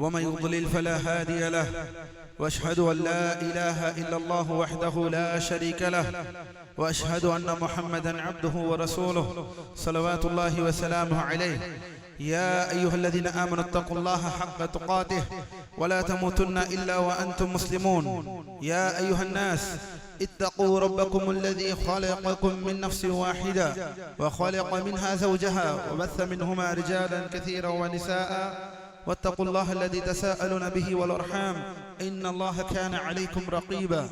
ومن يضلل فلا هادي له وأشهد أن لا إله إلا الله وحده لا شريك له وأشهد أن محمدا عبده ورسوله صلوات الله وسلامه عليه. يا أيها الذين آمنوا اتقوا الله حق تقاته ولا تموتن إلا وأنتم مسلمون. يا أيها الناس اتقوا ربكم الذي خلقكم من نفس واحدة وخلق منها زوجها وبث منهما رجالا كثيرا ونساء. واتقوا الله الذي تساءلون به والأرحام. إن الله كان عليكم رقيبا.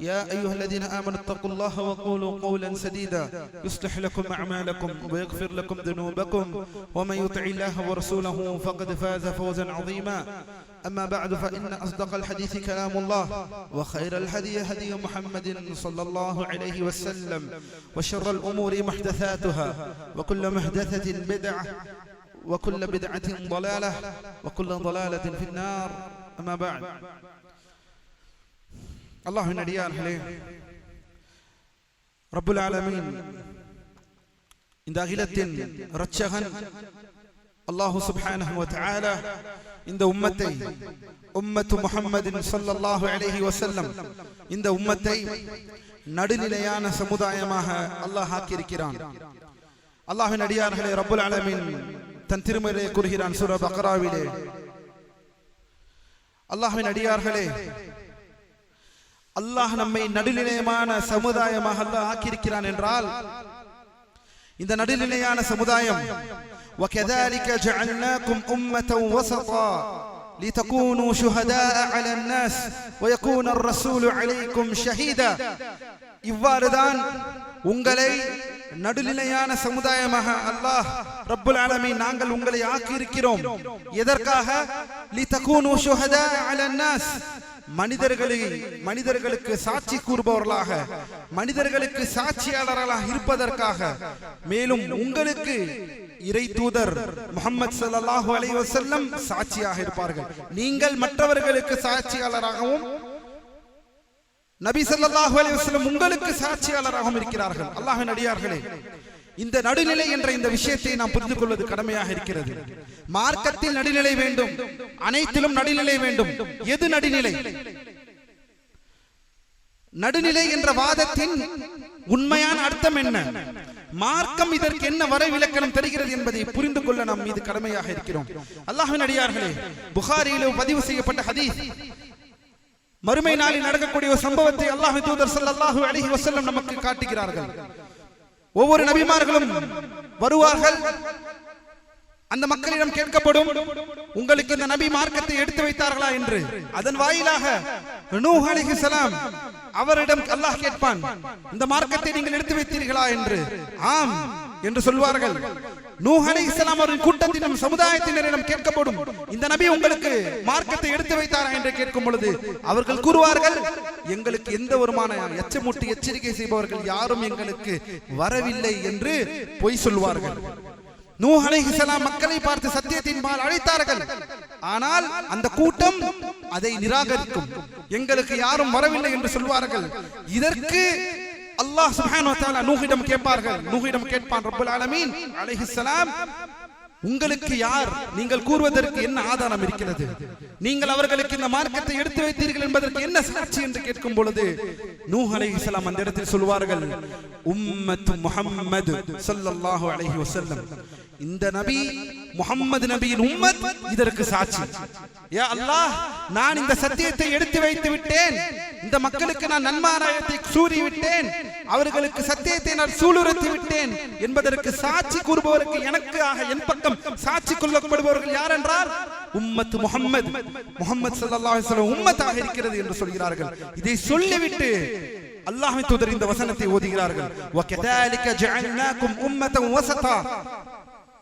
يا أيها الذين آمنوا اتقوا الله وقولوا قولا سديدا. يصلح لكم أعمالكم ويغفر لكم ذنوبكم. ومن يطع الله ورسوله فقد فاز فوزا عظيما. أما بعد فإن أصدق الحديث كلام الله وخير الهدي هدي محمد صلى الله عليه وسلم وشر الأمور محدثاتها وكل محدثة بدعة وكل بدعة ضلالة وكل ضلالة في النار أما بعد அல்லாஹின் அடியார்களே ரப்புல் ஆலமீன் இந்த அகிலத்தின் இரட்சகன் அல்லாஹு சுப்ஹானஹு வ தஆலா இந்த உம்மத்தை உம்மத்து முஹம்மதின் ஸல்லல்லாஹு அலைஹி வஸல்லம் இந்த உம்மத்தை நடுநிலையான சமுதாயமாக அல்லாஹ் ஆக்கியிருக்கிறான் அல்லாஹ்வின் அடியார்களே ரப்புல் ஆலமீன் தன் திருமறை கூறுகிறான் சூர பக்ராவிலே அல்லாஹ்வின் அடியார்களே அல்லாஹ் நம்மை நடுநிலையமான சமுதாயமாக அல்லாஹ் ஆக்கியிருக்கிறான் என்றால் இந்த நடுநிலையான சமுதாயம் وكذلك جعلناكم أمة وسطا لتكونوا شهداء على الناس ويكون الرسول عليكم شهيدا இவ்வாறுதான் உங்களை நடுநிலையான சமுதாயமாக அல்லாஹ் ரப்புல் ஆலமி நாங்கள் உங்களை ஆக்கி இருக்கிறோம் எதற்காக மனிதர்களை மனிதர்களுக்கு சாட்சி கூறுபவர்களாக மனிதர்களுக்கு சாட்சியாளர்களாக இருப்பதற்காக மேலும் உங்களுக்கு இறை தூதர் முகமது சல்லாஹூ அலைவசல்லம் சாட்சியாக இருப்பார்கள். நீங்கள் மற்றவர்களுக்கு சாட்சியாளராகவும் நபி சல்லாஹு அலைஹி உங்களுக்கு சாட்சியாளராகவும் இருக்கிறார்கள். அல்லாஹின் அடியார்களே இந்த நடுநிலை என்ற இந்த விஷயத்தை நாம் புரிந்து கொள்வது கடமையாக இருக்கிறது. மார்க்கத்தில் நடுநிலை வேண்டும். அனைத்திலும் நடுநிலை வேண்டும். எது நடுநிலை? நடுநிலை என்ற வாதத்தின் உண்மையான அர்த்தம் என்ன? மார்க்கம் இதற்கு என்ன வரை விளக்கணம் தருகிறது என்பதை புரிந்து கொள்ள நாம் மீது கடமையாக இருக்கிறோம். அல்லாஹின் அடியார்களே புகாரியிலும் பதிவு செய்யப்பட்ட ஹதீஸ் மறுமை நாளில் நடக்கக்கூடிய ஒரு சம்பவத்தை அல்லாஹ் தூதர் ஸல்லல்லாஹு அலைஹி வசல்லம் நமக்கு காட்டுகிறார்கள். ஒவ்வொரு நபிமார்களும் வருவார்கள். அந்த மக்களிடம் கேட்கப்படும் உங்களுக்கு இந்த நபி மார்க்கத்தை எடுத்து வைத்தார்களா? என்று. அதன் வாயிலாக நூஹ் சலாம் அவரிடம் அல்லாஹ் கேட்பான் இந்த மார்க்கத்தை நீங்கள் எடுத்து வைத்தீர்களா? என்று. ஆம் என்று சொல்வார்கள். நூஹலை இஸ்லாம் அவரின் கூட்டத்தினம் சமுதாயத்தினரிடம் கேட்கப்படும். இந்த நபி உங்களுக்கு மார்க்கத்தை எடுத்து வைத்தாரா என்று கேட்கும் பொழுது அவர்கள் கூறுவார்கள் எங்களுக்கு எந்த வருமான எச்சமூட்டி எச்சரிக்கை செய்பவர்கள் யாரும் எங்களுக்கு வரவில்லை என்று பொய் சொல்வார்கள் நூஹலை இஸ்லாம் மக்களை பார்த்து சத்தியத்தின் பால் அழைத்தார்கள். ஆனால் அந்த கூட்டம் அதை நிராகரிக்கும். எங்களுக்கு யாரும் வரவில்லை என்று சொல்வார்கள். இதற்கு அல்லாஹ் சுப்ஹானஹு வ தஆலா நூஹிடம் கேட்பார்கள். நூஹிடம் கேட்பான் ரப்பல் ஆலமீன். அலைஹிஸ்ஸலாம் உங்களுக்கு யார்? நீங்கள் கூறுவதற்கு என்ன ஆதாரம் இருக்கிறது? நீங்கள் அவர்களுக்கு இந்த மார்க்கத்தை எடுத்து வைத்தீர்கள் என்பதற்கு என்ன சாட்சி என்று கேட்கும் பொழுது நூஹ் அலைஹிஸ்ஸலாம் அந்த இடத்தில் சொல்வார்கள் உம்மத்து முஹம்மது ஸல்லல்லாஹு அலைஹி வஸல்லம். இந்த நபி முகம்மது நபியின் உம்மத் இதற்கு சாட்சி. ஏ அல்லாஹ் நான் இந்த சத்தியத்தை எடுத்து வைத்து விட்டேன். இந்த மக்களுக்கு நான் நன்மாராயத்தை சூறி விட்டேன். அவர்களுக்கு சத்தியத்தை நான் சூளுரைத்து விட்டேன். என்பதற்கு சாட்சி கூறுபவருக்கு எனக்கு ஆக என் பக்கம் சாட்சி கொள்ளப்படுபவர்கள் யார் என்றால் உம்மத் முகம்மது முகமது ஸல்லல்லாஹு உம்மத்தாக இருக்கிறது என்று சொல்கிறார்கள். இதை சொல்லிவிட்டு அல்லாஹ்வின் தூதர் இந்த வசனத்தை ஓதுகிறார்கள்.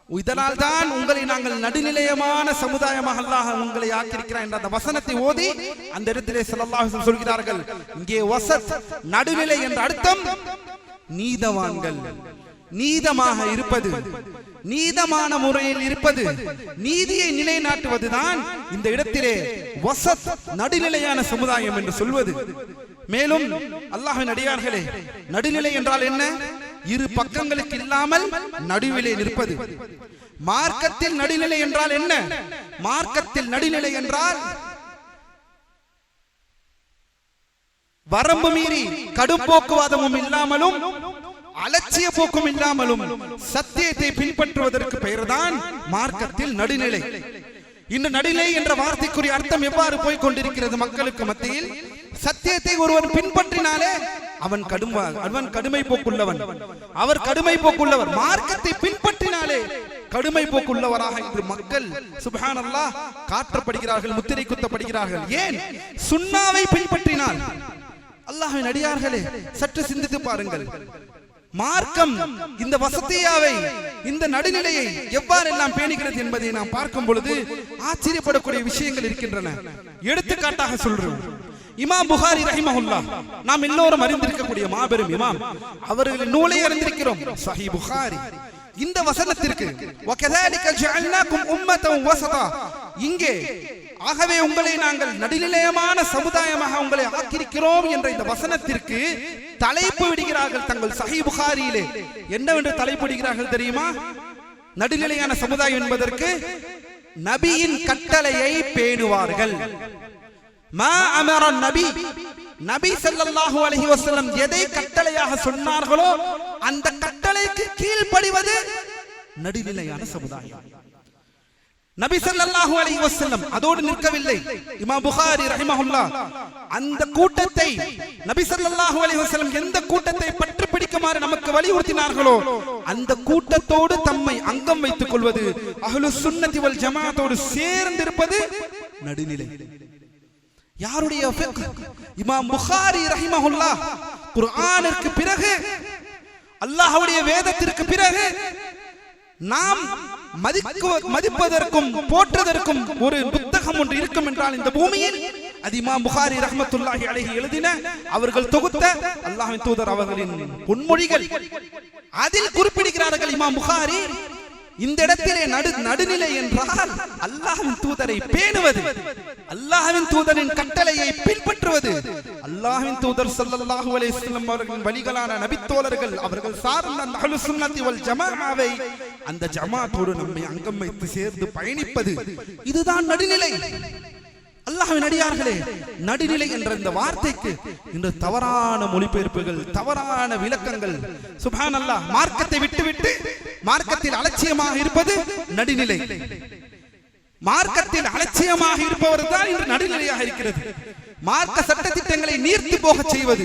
இதனால் தான் உங்களை நாங்கள் நடுநிலையமான சமுதாயமாக அல்லாஹ் உங்களை ஆக்கியிருக்கிறார் என்ற அந்த வசனத்தை ஓதி அந்த இடத்திலே செல்லல்லாஹ் சொல்கிறார்கள். இங்கே வசத் நடுநிலை என்ற அர்த்தம் நீதவான்கள். நீதமாக இருப்பது நீதமான முறையில் இருப்பது நீதியை நிலைநாட்டுவதுதான் இந்த இடத்திலே வசத் நடுநிலையான சமுதாயம் என்று சொல்வது. மேலும் அல்லாஹின் அடியார்களே நடுநிலை என்றால் என்ன? இரு பக்கங்களுக்கு இல்லாமல் நடுவிலே நிற்பது. மார்க்கத்தில் நடுநிலை என்றால் என்ன? மார்க்கத்தில் நடுநிலை என்றால் வரம்பு மீறி கடும் போக்குவாதமும் இல்லாமலும் அலட்சிய போக்கும் இல்லாமலும் சத்தியத்தை பின்பற்றுவதற்கு பெயர்தான் மார்க்கத்தில் நடுநிலை. இந்த நடுநிலை என்ற வார்த்தைக்குரிய அர்த்தம் எவ்வாறு போய் கொண்டிருக்கிறது மக்களுக்கு மத்தியில்? சத்தியத்தை ஒருவன் பின்பற்றினாலே அவன் கடும் அவன் கடுமை போக்குள்ளவன். அவர் கடுமை போக்குள்ளவர். மார்க்கத்தை பின்பற்றினாலே கடுமை போக்குள்ளவராக இன்று மக்கள் சுபஹானல்லாஹ் காற்றப்படுகிறார்கள் முத்திரை குத்தப்படுகிறார்கள். ஏன்? சுண்ணாவை பின்பற்றினால். அல்லாஹின் அடியார்களே சற்று சிந்தித்து பாருங்கள். மார்க்கம் இந்த வசதியாவை இந்த நடுநிலையை எவ்வாறெல்லாம் பேணுகிறது என்பதை நாம் பார்க்கும் பொழுது ஆச்சரியப்படக்கூடிய விஷயங்கள் இருக்கின்றன. எடுத்துக்காட்டாக சொல்றோம். இமாம் புகாரி ரஹிமஹுல்லா நாம் எல்லோரும் அறிந்திருக்கக்கூடிய மாபெரும் இமாம். அவர்களின் நூலை அறிந்திருக்கிறோம். சஹி புகாரி. இந்த வசனத்திற்கு இங்கே ஆகவே உங்களை நாங்கள் நடுநிலையமான சமுதாயமாக உங்களை ஆக்கியிருக்கிறோம் என்ற இந்த வசனத்திற்கு தலைப்பு விடுகிறார்கள் தங்கள் சஹி புகாரியிலே. என்னவென்று தலைப்பு விடுகிறார்கள் தெரியுமா? நடுநிலையான சமுதாயம் என்பதற்கு நபியின் கட்டளையை பேணுவார்கள். மா அமரன் நபி நபி ஸல்லல்லாஹு அலஹி வஸல்லம் எதை கட்டளையாக சொன்னார்களோ அந்த கட்டளைக்கு கீழ்ப்படிவது நடுநிலையான சமுதாயம். நபி ஸல்லல்லாஹு அலி வசல்லம் அதோடு நிற்கவில்லை. இமா புகாரி ரஹிமஹுல்லா அந்த கூட்டத்தை நபி ஸல்லல்லாஹு அலி வசல்லம் எந்த கூட்டத்தை பற்றி பிடிக்குமாறு நமக்கு வலியுறுத்தினார்களோ அந்த கூட்டத்தோடு தம்மை அங்கம் வைத்துக் கொள்வது அகலு சுன்னதி வல் சேர்ந்திருப்பது நடுநிலை. யாருடைய இமாம் புகாரி ரஹிமஹுல்லா. குர்ஆனிற்கு பிறகு அல்லாஹ்வுடைய வேதத்திற்கு பிறகு நாம் மதிக்கு மதிப்பதற்கும் போற்றதற்கும் ஒரு புத்தகம் ஒன்று இருக்கும் என்றால் இந்த பூமியில் அது இமாம் புகாரி ரஹமத்துல்லாஹி அழகி எழுதின அவர்கள் தொகுத்த அல்லாஹின் தூதர் அவர்களின் பொன்மொழிகள். அதில் குறிப்பிடுகிறார்கள் இமாம் புகாரி இந்த இடத்திலே நடு நடுநிலை என்றால் அல்லாஹின் தூதரை பேணுவது அல்லாஹின் தூதரின் கட்டளையை பின்பற்றுவது. அல்லாஹின் தூதர் ஸல்லல்லாஹு அலைஹி அவர்களின் வழிகளான நபித்தோழர்கள் அவர்கள் சார்ந்த அந்த அஹ்லுஸ் சுன்னத்தி வல் அந்த ஜமாத்தோடு நம்மை அங்கம் வைத்து சேர்ந்து பயணிப்பது. இதுதான் நடுநிலை. அல்லாஹ்வின் அடியார்களே நடுநிலை என்ற இந்த வார்த்தைக்கு இன்று தவறான மொழிபெயர்ப்புகள் தவறான விளக்கங்கள் சுபான் அல்லாஹ் மார்க்கத்தை விட்டுவிட்டு மார்க்கத்தில் அலட்சியமாக இருப்பது நடுநிலை. மார்க்கத்தில் அலட்சியமாக இருப்பவர் தான் இன்று நடுநிலையாக இருக்கிறது. மார்க்க சட்ட திட்டங்களை நீர்த்து போக செய்வது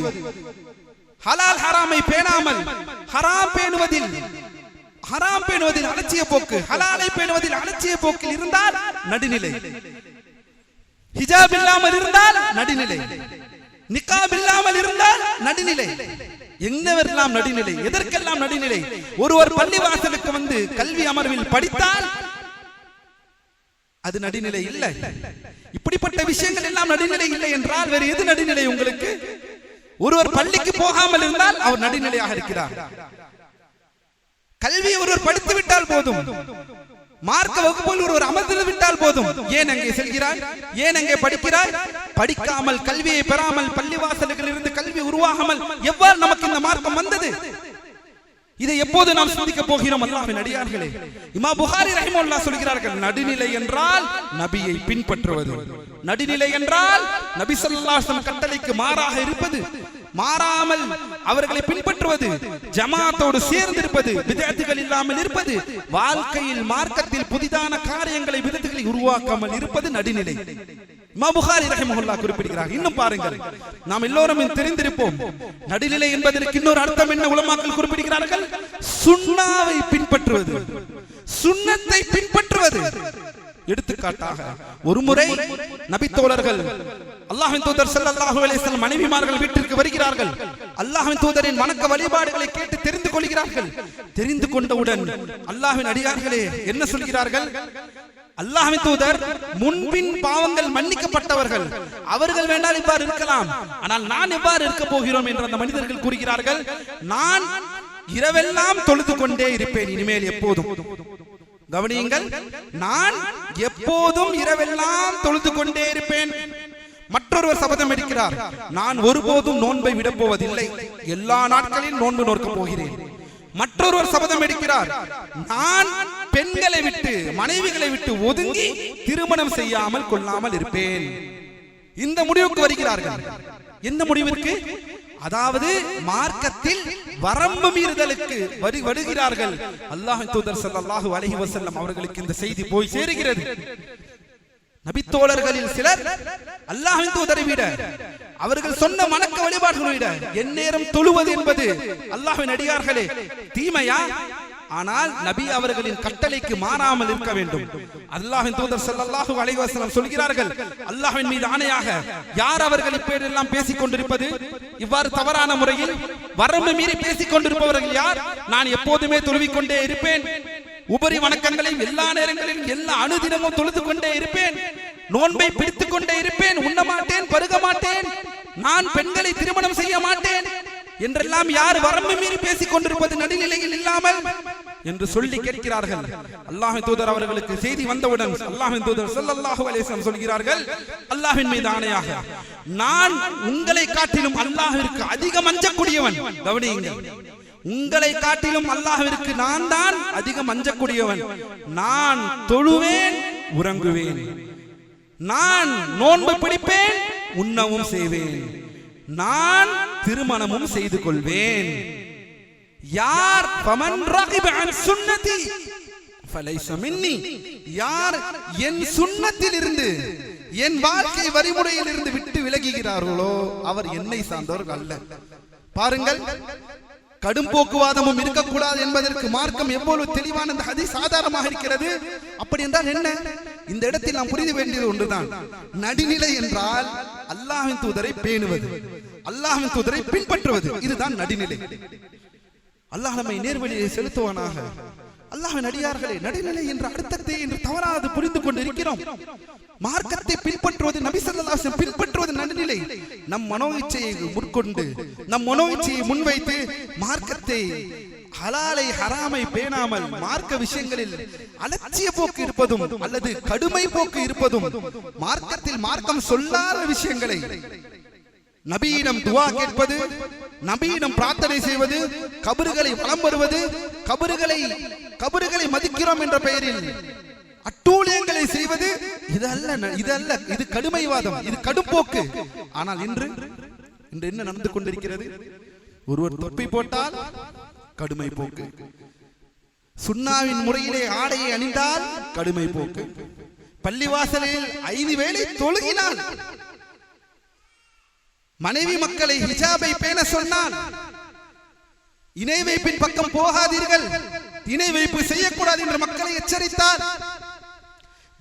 ஹலால் ஹராமை பேணாமல் ஹராம் பேணுவதில் ஹராம் பேணுவதில் அலட்சிய போக்கு ஹலாலை பேணுவதில் அலட்சிய போக்கில் இருந்தால் நடுநிலை. ஹிஜாப் இல்லாமல் இருந்தால் நடுநிலை. நிக்காப் இல்லாமல் இருந்தால் நடுநிலை. எங்கவெல்லாம் நடுநிலை? எதற்கெல்லாம் நடுநிலை? ஒருவர் பள்ளிவாசலுக்கு வந்து கல்வி அமர்வில் படித்தால் அது நடுநிலை இல்லை. இப்படிப்பட்ட விஷயங்கள் எல்லாம் நடுநிலை இல்லை என்றால் வேறு எது நடுநிலை உங்களுக்கு? ஒருவர் பள்ளிக்கு போகாமல் இருந்தால் அவர் நடுநிலையாக இருக்கிறார். கல்வியை ஒருவர் படித்து விட்டால் போதும். மார்க்க வகுப்பில் ஒருவர் அமர்ந்து விட்டால் போதும். ஏன் அங்கே செல்கிறார்? ஏன் அங்கே படிக்கிறார்? படிக்காமல் கல்வியை பெறாமல் பள்ளிவாசல்களில் இருந்து கல்வி உருவாகாமல் எவ்வாறு நமக்கு இந்த மார்க்கம் வந்தது? இதை எப்போது நாம் சிந்திக்க போகிறோம்? அல்லாஹ்வின் அடியார்களே. இமா புகாரி ரஹிமுல்லா சொல்கிறார்கள் நடுநிலை என்றால் நபியை பின்பற்றுவது. நடுநிலை என்றால் நபி சொல்லாசம் கட்டளைக்கு மாறாக இருப்பது. மாறாமல் அவர்களை பின்பற்றுவது. ஜமாத்தோடு சேர்ந்திருப்பது. விதத்துகள் இல்லாமல் இருப்பது. வாழ்க்கையில் மார்க்கத்தில் புதிதான காரியங்களை விதத்துகளை உருவாக்காமல் இருப்பது நடுநிலை. மபுகாரி ரஹிமஹுல்லா குறிப்பிடுகிறார். இன்னும் பாருங்கள். நாம் எல்லோரும் தெரிந்திருப்போம். நடுநிலை என்பதற்கு இன்னொரு அர்த்தம் என்ன உலமாக்கள் குறிப்பிடுகிறார்கள்? சுண்ணாவை பின்பற்றுவது. சுண்ணத்தை பின்பற்றுவது. எடுத்துக்காட்டாக ஒரு முறை நபித்தோழர்கள் அல்லாஹின் தூதர் செல்லல்லாஹு அலைஹிஸ்ஸலாம் மனைவிமார்கள் வீட்டிற்கு வருகிறார்கள். அல்லாஹின் தூதரின் வணக்க வழிபாடுகளை கேட்டு தெரிந்து கொள்கிறார்கள். தெரிந்து கொண்டவுடன் அல்லாஹ்வின் அடியார்களே என்ன சொல்கிறார்கள்? அல்லாஹ்வின் தூதர் முன்பின் பாவங்கள் மன்னிக்கப்பட்டவர்கள். அவர்கள் வேண்டால் இவ்வாறு இருக்கலாம். ஆனால் நான் எவ்வாறு இருக்க போகிறோம் என்று அந்த மனிதர்கள் கூறுகிறார்கள் நான் இரவெல்லாம் தொழுது கொண்டே இருப்பேன் இனிமேல் எப்போதும். கவனியுங்கள் நான் எப்போதும் இரவெல்லாம் தொழுது கொண்டே இருப்பேன். மற்றொருவர் சபதம் எடுக்கிறார் நான் ஒருபோதும் நோன்பை விடப் போவதில்லை. எல்லா நாட்களிலும் நோன்பு நோக்கப் போகிறேன். மற்றொருவர் சபதம் எடுக்கிறார் நான் பெண்களை விட்டு மனைவிகளை விட்டு ஒதுங்கி திருமணம் செய்யாமல் கொள்ளாமல் இருப்பேன். இந்த முடிவுக்கு வருகிறார்கள். எந்த முடிவிற்கு? அதாவது மார்க்கத்தில் வரம்பு மீறுதலுக்கு வரி வருகிறார்கள். அல்லாஹ் தூதர் அல்லாஹு அலஹி வசல்லம் அவர்களுக்கு இந்த செய்தி போய் சேருகிறது. நபித்தோழர்களில் சிலர் அல்லாஹின் தூதரை விட அவர்கள் சொன்ன வணக்க வழிபாடுகளை விட எந்நேரம் தொழுவது என்பது அல்லாஹின் அடியார்களே தீமையா? ஆனால் நபி அவர்களின் கட்டளைக்கு மாறாமல் இருக்க வேண்டும். அல்லாஹின் தூதர் ஸல்லல்லாஹு அலைஹி சொல்கிறார்கள் அல்லாஹின் மீது ஆணையாக யார் அவர்கள் இப்படியெல்லாம் பேசிக் கொண்டிருப்பது? இவ்வாறு தவறான முறையில் வரம்பு மீறி பேசிக் கொண்டிருப்பவர்கள் யார்? நான் எப்போதுமே தொழுவிக்கொண்டே இருப்பேன். உபரி வணக்கங்களையும் எல்லா நேரங்களிலும் எல்லா அணுதினமும் தொழுது கொண்டே இருப்பேன். நோன்பை பிடித்துக் கொண்டே இருப்பேன். உண்ண மாட்டேன் பருக மாட்டேன். நான் பெண்களை திருமணம் செய்ய மாட்டேன். என்றெல்லாம் யார் வரம்பு மீறி பேசிக் கொண்டிருப்பது நடுநிலையில் இல்லாமல் என்று சொல்லி கேட்கிறார்கள். அல்லாஹின் தூதர் அவர்களுக்கு செய்தி வந்தவுடன் அல்லாஹின் தூதர் ஸல்லல்லாஹு அலைஹி சொல்கிறார்கள் அல்லாஹ்வின் மீது ஆணையாக நான் உங்களை காட்டிலும் அல்லாஹ்விற்கு அதிகம் அஞ்சக்கூடியவன். கவனியுங்கள் உங்களை காட்டிலும் அல்லாஹ்விற்கு நான் தான் அதிகம் அஞ்சக்கூடியவன். நான் தொழுவேன் உறங்குவேன். நான் நோன்பு பிடிப்பேன் உண்ணவும் செய்வேன். நான் திருமணமும் செய்து கொள்வேன். யார்? பமன் சுன்னதி. யார் என் சுண்ணத்தில் இருந்து என் வாழ்க்கை வரிமுறையில் இருந்து விட்டு விலகுகிறார்களோ அவர் என்னை சார்ந்தவர்கள் அல்ல. பாருங்கள் கடும் போக்குவாதமும் இருக்கக்கூடாது என்பதற்கு மார்க்கம் எவ்வளவு தெளிவான இந்த ஹதீஸ் ஆதாரமாக இருக்கிறது? அப்படி என்றால் என்ன? இந்த இடத்தில் நாம் புரிந்து வேண்டியது ஒன்றுதான். நடுநிலை என்றால் அல்லாஹின் தூதரை பேணுவது அல்லாஹின் தூதரை பின்பற்றுவது இதுதான் நடுநிலை. அல்லாஹ் நம்மை நேர்வழியை செலுத்துவானாக. அல்லாஹின் அடியார்களே நடுநிலை என்ற அர்த்தத்தை என்று தவறாது புரிந்து கொண்டு இருக்கிறோம் மார்க்கத்தை பின்பற்றுவது நபி பின்பற்றுவது நடுநிலை. நம் மனோ இச்சையை முற்கொண்டு நம் மனோ இச்சையை முன்வைத்து மார்க்கத்தை ஹலாலை ஹராமை பேணாமல் மார்க்க விஷயங்களில் அலட்சிய போக்கு இருப்பதும் அல்லது கடுமை போக்கு இருப்பதும் மார்க்கத்தில் மார்க்கம் சொல்லாத விஷயங்களை நபியிடம் துவா கேட்பது நபியிடம் பிரார்த்தனை செய்வது கபறுகளை வளம் வருவது கபறுகளை கபறுகளை மதிக்கிறோம் என்ற பெயரில் அட்டூழியங்களை செய்வது இது அல்ல இது அல்ல இது கடுமைவாதம் இது கடும்போக்கு. ஆனால் இன்று இன்று என்ன நடந்து கொண்டிருக்கிறது? ஒருவர் தொப்பி போட்டால் கடுமை போக்கு. சுண்ணாவின் முறையிலே ஆடையை அணிந்தால் கடுமை போக்கு. பள்ளிவாசலில் ஐந்து வேளை தொழுகினால் மனைவி மக்களை ஹிஜாபை பேண சொன்னால் இணை வைப்பின் பக்கம் போகாதீர்கள். இணை வைப்பு செய்யக்கூடாது என்று மக்களை எச்சரித்தார்.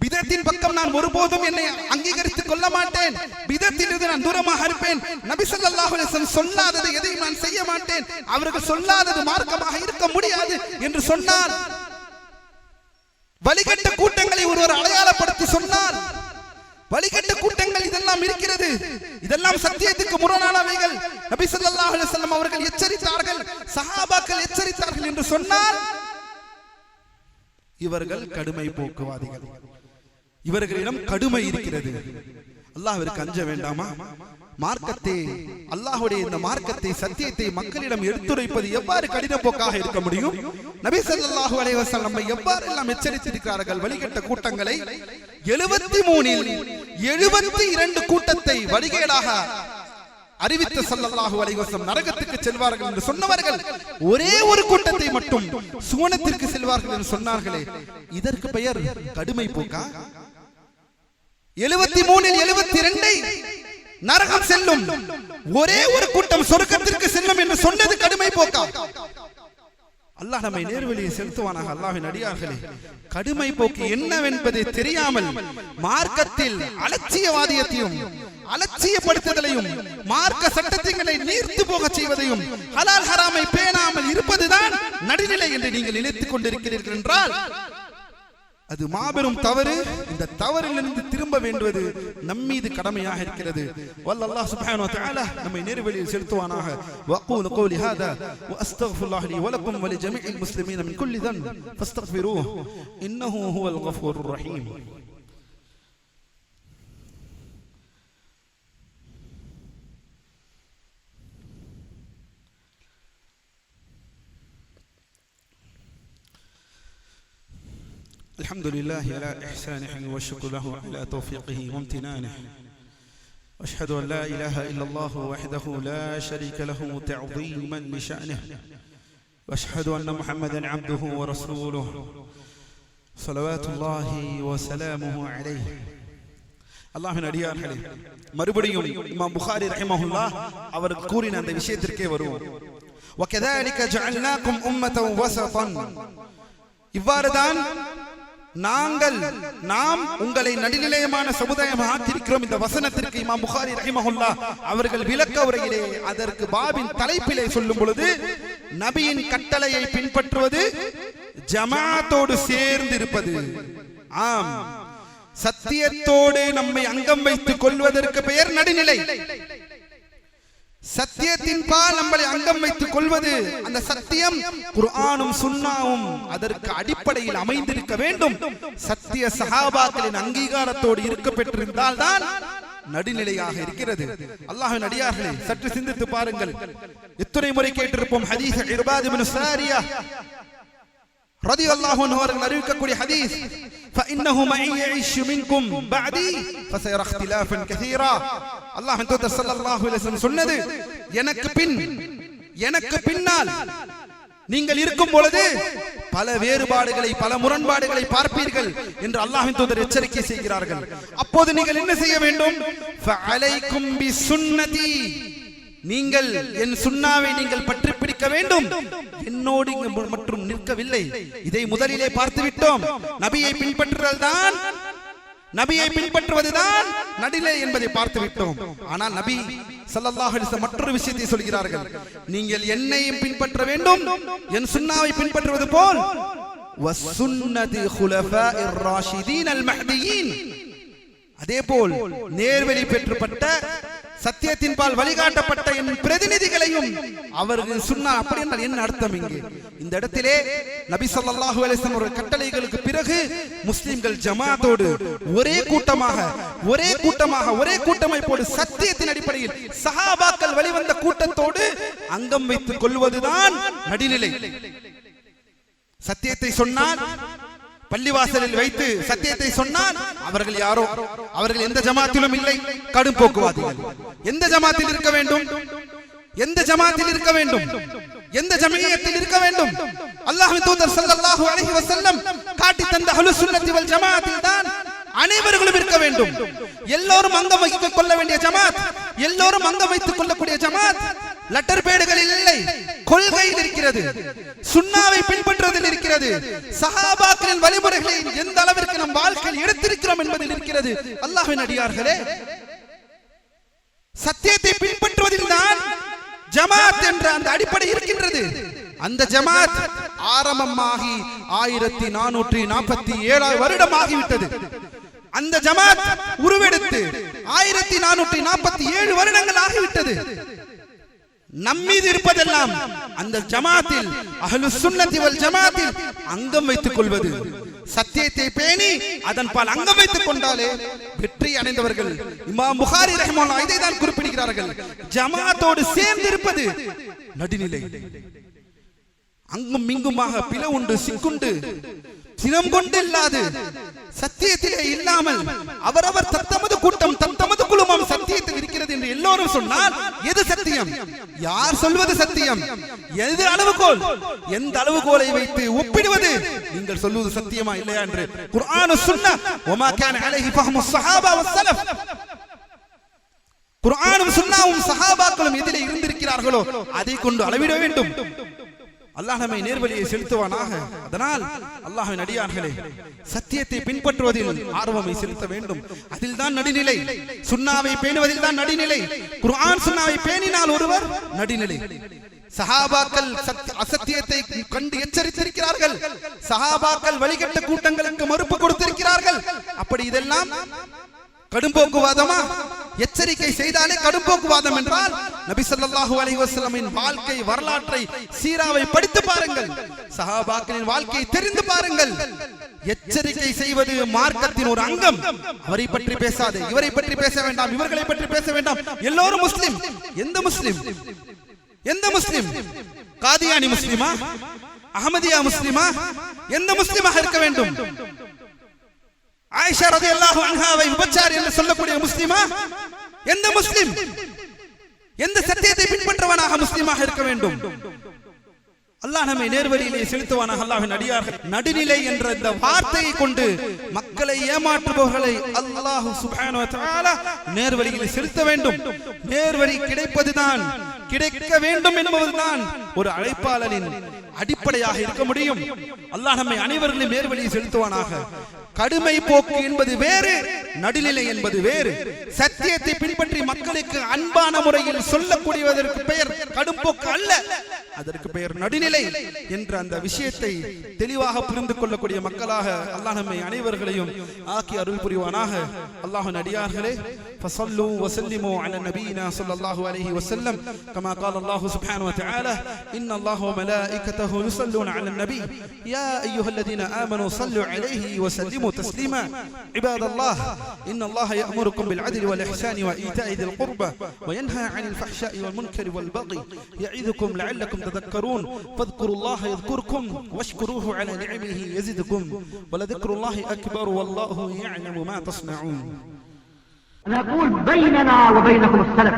பிதத்தின் பக்கம் நான் ஒருபோதும் என்னை அங்கீகரித்துக் கொள்ள மாட்டேன். பிதத்திலிருந்து நான் தூரமாக இருப்பேன். நபி ஸல்லல்லாஹு அலைஹி வஸல்லம் சொல்லாதது எதையும் நான் செய்ய மாட்டேன். அவர்கள் சொல்லாதது மார்க்கமாக இருக்க முடியாது என்று சொன்னார். வழிகட்ட கூட்டங்களை ஒருவர் சொன்னார் வழிகட்ட கூட்டங்கள் இதெல்லாம் இருக்கிறது. இதெல்லாம் சத்தியத்துக்கு முரணானவைகள் நபி ஸல்லல்லாஹு அலைஹி வஸல்லம் அவர்கள் எச்சரித்தார்கள். சஹாபாக்கள் எச்சரித்தார்கள் என்று சொன்னால் இவர்கள் கடுமை போக்குவாதிகள். இவர்களிடம் கடுமை இருக்கிறது. அல்லாஹ்விற்கு அஞ்ச வேண்டாமா? மார்க்கத்தை அல்லாஹுடைய இந்த மார்க்கத்தை சத்தியத்தை மக்களிடம் எடுத்துரைப்பது எவ்வாறு கடின போக்காக இருக்க முடியும்? நபி ஸல்லல்லாஹு அலைஹி வஸல்லம் எவ்வாறு எல்லாம் எச்சரித்திருக்கிறார்கள்? வழிகட்ட கூட்டங்களை எழுபத்தி மூணில் எழுபத்தி இரண்டு கூட்டத்தை வழிகேடாக அறிவித்த ஸல்லல்லாஹு அலைஹி நரகத்துக்கு செல்வார்கள் என்று சொன்னவர்கள் ஒரே ஒரு கூட்டத்தை மட்டும் சுவனத்திற்கு செல்வார்கள் என்று சொன்னார்களே. இதற்கு பெயர் கடுமை போக்கா எழுபத்தி மூணில் எழுபத்தி இரண்டை நரகம் செல்லும். ஒரே ஒரு கூட்டம் சொர்க்கத்திற்கு செல்லும் என்று சொன்னது கடுமை போக்கா. அல்லாஹ் நம்மை நேர்வழியை செலுத்துவானாக அல்லாஹின் அடியார்களே. கடுமை போக்கு என்னவென்பது தெரியாமல் மார்க்கத்தில் அலட்சியவாதியத்தையும் அலட்சியப்படுத்துதலையும் மார்க்க சட்டத்திங்களை நீர்த்து போக செய்வதையும் ஹலால் ஹராமை பேணாமல் இருப்பதுதான் நடுநிலை என்று நீங்கள் நினைத்துக் கொண்டிருக்கிறீர்கள் என்றால் அது மாபெரும் தவறு. இந்த தவறிலிருந்து திரும்ப வேண்டுவது நம்மீது கடமையாக இருக்கிறது. வல்ல அல்லாஹ் சுப்ஹானஹு வ தஆலா நம்மை நேர்வழியில் செலுத்துவானாக. வஅகூலு கௌலி ஹாதா வஅஸ்தக்ஃபிருல்லாஹ் லி வலக்கும் வலிஜமீஇல் முஸ்லிமீன மின் குல்லி தன் ஃபஸ்தக்ஃபிரூஹ் இன்னஹு ஹுவல் கஃபூருர் ரஹீம் الحمد لله على إحسانه والشكر له على توفيقه وامتنانه واشهد ان لا اله الا الله وحده لا شريك له تعظيما لشانه واشهد ان محمدا عبده ورسوله صلوات الله وسلامه عليه அல்லாஹின் அடியார்களே மறுபடியும் இமாம் புகாரி ரஹிமஹுல்லா அவர் கூறின அந்த விஷயத்திற்கே வருவோம் وكذلك جعلناكم أمة وسطا இவ்வாறுதான் நாங்கள் நாம் உங்களை நடுநிலையமான சமுதாயம் ஆக்கியிருக்கிறோம். இந்த வசனத்திற்கு இமாம் புகாரி ரஹிமஹுல்லா அவர்கள் விளக்க உரையிலே அதற்கு பாபின் தலைப்பிலே சொல்லும் பொழுது நபியின் கட்டளையை பின்பற்றுவது ஜமாத்தோடு சேர்ந்து இருப்பது ஆம். சத்தியத்தோடு நம்மை அங்கம் வைத்துக் கொள்வதற்கு பெயர் நடுநிலை. சத்தியத்தின் பால் நம்மளை அங்கம் வைத்துக் கொள்வது அந்த சத்தியம் குர்ஆனும் சுண்ணாவும் அதற்கு அடிப்படையில் அமைந்திருக்க வேண்டும். சத்திய சகாபாக்களின் அங்கீகாரத்தோடு இருக்க பெற்றிருந்தால் தான் நடுநிலையாக இருக்கிறது. அல்லாஹின் அடியார்களே சற்று சிந்தித்து பாருங்கள். எத்தனை முறை கேட்டிருப்போம் ஹதீஸ் இர்பாத் இப்னு சாரியா? ரதி அல்லாஹு அவர்கள் அறிவிக்கக்கூடிய ஹதீஸ் فإنه من يعيش منكم بعدي فسيرى اختلافا كثيرا அல்லாஹ் தூதர் ஸல்லல்லாஹு அலைஹி வஸல்லம் சொன்னது எனக்கு பின் எனக்கு பின்னால் நீங்கள் இருக்கும் பொழுது பல வேறுபாடுகளை பல முரண்பாடுகளை பார்ப்பீர்கள் என்று அல்லாஹ்வின் தூதர் எச்சரிக்கை செய்கிறார்கள் அப்போது நீங்கள் என்ன செய்ய வேண்டும் فعليكم بسنتي நீங்கள் என் சுண்ணாவை நீங்கள் பற்றி பிடிக்க வேண்டும். என்னோடு மற்றும் நிற்கவில்லை. இதை முதலிலே பார்த்து விட்டோம் நபியை பின்பற்றுதல் தான் நபியை பின்பற்றுவதுதான் நடுநிலை என்பதை பார்த்து விட்டோம் ஆனால் நபி ஸல்லல்லாஹு மற்றொரு விஷயத்தை சொல்கிறார்கள். நீங்கள் என்னையும் பின்பற்ற வேண்டும். என் சுண்ணாவை பின்பற்றுவது போல். வசுன்னதி குலஃபாஇர் ராஷிதீன் அல் மனமியின் அதே போல் நேர்வழி பெற்றுப்பட்ட சத்தியத்தின்பால் வழிகாட்டப்பட்ட என் பிரதிநிதிகளையும் அவர்கள் சொன்னார் அப்படி என்றால் என்ன அர்த்தம் இங்கு? இந்த இடத்திலே நபி சொல்லாஹு அலைஹி அவர்கள் கட்டளைகளுக்கு பிறகு முஸ்லிம்கள் ஜமாத்தோடு ஒரே கூட்டமாக ஒரே கூட்டமாக ஒரே கூட்டமைப்போடு சத்தியத்தின் அடிப்படையில் சஹாபாக்கள் வழிவந்த கூட்டத்தோடு அங்கம் வைத்துக் கொள்வதுதான் நடுநிலை. சத்தியத்தை சொன்னால் பள்ளிவாசலில் வைத்து சத்தியத்தை சொன்னால் அவர்கள் யாரோ? அவர்கள் எந்த ஜமாத்திலும் இல்லை. கடும் போக்குவாதிகள். எந்த ஜமாத்தில் இருக்க வேண்டும்? எந்த ஜமாத்தில் இருக்க வேண்டும்? எந்த ஜமீயத்தில் இருக்க வேண்டும்? அல்லாஹ் தூதர் ஸல்லல்லாஹு அலைஹி வஸல்லம் காட்டி தந்த அஹ்லுஸ் சுன்னத்தி வல் தான் அனைவர்களும் இருக்க வேண்டும். எல்லோரும் அங்கம் வைத்துக் கொள்ள வேண்டிய ஜமாத் எல்லோரும் அங்கம் வைத்துக் கொள்ளக்கூடிய ஜமாத் லெட்டர் பேடுகளில் இல்லை கொள்கையில் இருக்கிறது சுண்ணாவை பின்பற்றுவதில் இருக்கிறது சஹாபாக்களின் வழிமுறைகளை எந்த அளவிற்கு நம் வாழ்க்கையில் எடுத்திருக்கிறோம் என்பதில் இருக்கிறது. அல்லாஹின் அடியார்களே சத்தியத்தை பின்பற்றுவதில் தான் ஜமாத் என்ற அந்த அடிப்படை இருக்கின்றது. அந்த ஜமாத் ஆரம்பமாகி ஆயிரத்தி நானூற்றி நாற்பத்தி ஏழாவது வருடம் ஆகிவிட்டது அந்த ஜமாத் உருவெடுத்து ஆயிரத்தி நானூற்றி நாற்பத்தி ஏழு வருடங்கள் ஆகிவிட்டது. நம்மீது இருப்பதெல்லாம் அந்த ஜமாத்தில் அகலு சுன்னத்தி வல் ஜமாத்தில் அங்கம் வைத்துக் கொள்வது. சத்தியத்தை பேணி அதன் பால் அங்கம் வைத்துக் கொண்டாலே வெற்றி அடைந்தவர்கள். இமாம் புகாரி ரஹ்மான் இதை தான் குறிப்பிடுகிறார்கள். ஜமாத்தோடு சேர்ந்து இருப்பது நடுநிலை. அங்கும் இங்குமாக பிள உண்டு சிக்குண்டு. சினம் கொண்டு இல்லாது சத்தியத்திலே இல்லாமல் அவரவர் தத்தமது கூட்டம் தத்தமது குழுமம் சத்தியத்தில் இருக்கிறது என்று எல்லோரும் சொன்னால் எது சத்தியம்? யார் சொல்வது சத்தியம்? எது அளவுகோல்? எந்த அளவுகோலை வைத்து ஒப்பிடுவது? நீங்கள் சொல்வது சத்தியமா இல்லையா என்று குர்ஆனு சுன்னா வமா கான அலைஹி ஃபஹ்மு ஸஹாபா வஸ்ஸலஃப் குர்ஆனும் சுன்னாவும் சஹாபாக்களும் எதிலே இருந்திருக்கிறார்களோ? அதை கொண்டு அளவிட வேண்டும். அல்லாஹ் நம்மை நேர்வழியை செலுத்துவானாக. அதனால் அல்லாஹ்வின் அடியார்களே சத்தியத்தை பின்பற்றுவதில் ஆர்வமை செலுத்த வேண்டும். அதில் தான் நடுநிலை. சுண்ணாவை பேணுவதில் தான் நடுநிலை. குர்ஆன் சுண்ணாவை பேணினால் ஒருவர் நடுநிலை. சஹாபாக்கள் சத்- அசத்தியத்தை கண்டு எச்சரித்திருக்கிறார்கள். சஹாபாக்கள் வழிகட்ட கூட்டங்களுக்கு மறுப்பு கொடுத்திருக்கிறார்கள். அப்படி இதெல்லாம் கடும்போக்குவாதமா? எச்சரிக்கை செய்தாலே கடும்போக்குவாதம் என்றால் நபி சொல்லாஹு அலைஹி வஸல்லமின் வாழ்க்கை வரலாற்றை சீராவை படித்து பாருங்கள். சஹாபாக்களின் வாழ்க்கையை தெரிந்து பாருங்கள். எச்சரிக்கை செய்வது மார்க்கத்தின் ஒரு அங்கம். அவரை பற்றி பேசாதே. இவரை பற்றி பேச வேண்டாம். இவர்களை பற்றி பேச வேண்டாம். எல்லோரும் முஸ்லிம். எந்த முஸ்லிம்? எந்த முஸ்லிம்? காதியானி முஸ்லிமா? அகமதியா முஸ்லிமா? எந்த முஸ்லிமாக இருக்க வேண்டும்? ஆயிஷா ரலியல்லாஹு அன்ஹாவை விபச்சாரி என்று சொல்லக்கூடிய முஸ்லிமா? எந்த முஸ்லிம்? எந்த சத்தியத்தை பின்பற்றவனாக முஸ்லிமாக இருக்க வேண்டும்? அல்லாஹ் நம்மை நேர்வழியிலே செலுத்துவானாக அல்லாஹின் அடியார்கள். நடுநிலை என்ற இந்த வார்த்தையை கொண்டு மக்களை ஏமாற்றுபவர்களை அல்லாஹ் சுபான நேர்வழியில் செலுத்த வேண்டும். நேர்வழி கிடைப்பதுதான் கிடைக்க வேண்டும் என்பதுதான் ஒரு அழைப்பாளரின் அடிப்படையாக இருக்க முடியும். அல்லாஹ் நம்மை அனைவர்களையும் நேர்வழியை செலுத்துவானாக. கடுமை போக்கு என்பது வேறு நடுநிலை என்பது வேறு சத்தியத்தை பின்பற்றி மக்களுக்கு அன்பான முறையில் சொல்லக்கூடியதற்கு பெயர் கடும் போக்கு அல்ல அதற்கு பெயர் நடுநிலை என்ற அந்த விஷயத்தை தெளிவாக புரிந்து கொள்ளக்கூடிய மக்களாக அல்லாஹ் நம்மை அனைவர்களையும் ஆக்கி அருள் புரிவானாக அல்லாஹ் நடிகார்களே فصلوا وسلموا على نبينا صلى الله عليه وسلم كما قال الله سبحانه وتعالى إن الله وملائكته يصلون على النبي يا أيها الذين آمنوا صلوا عليه وسلموا تسليما. عباد الله إن الله يأمركم بالعدل والإحسان وإيتاء ذي القربى وينهى عن الفحشاء والمنكر والبغي يعظكم لعلكم تذكرون. فاذكروا الله يذكركم واشكروه على نعمه يزدكم ولذكر الله أكبر والله يعلم ما تصنعون. نقول بيننا وبينكم السلف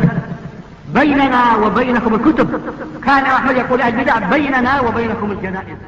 بيننا وبينكم الكتب. كان أحمد يقول البدع بيننا وبينكم الجنائز.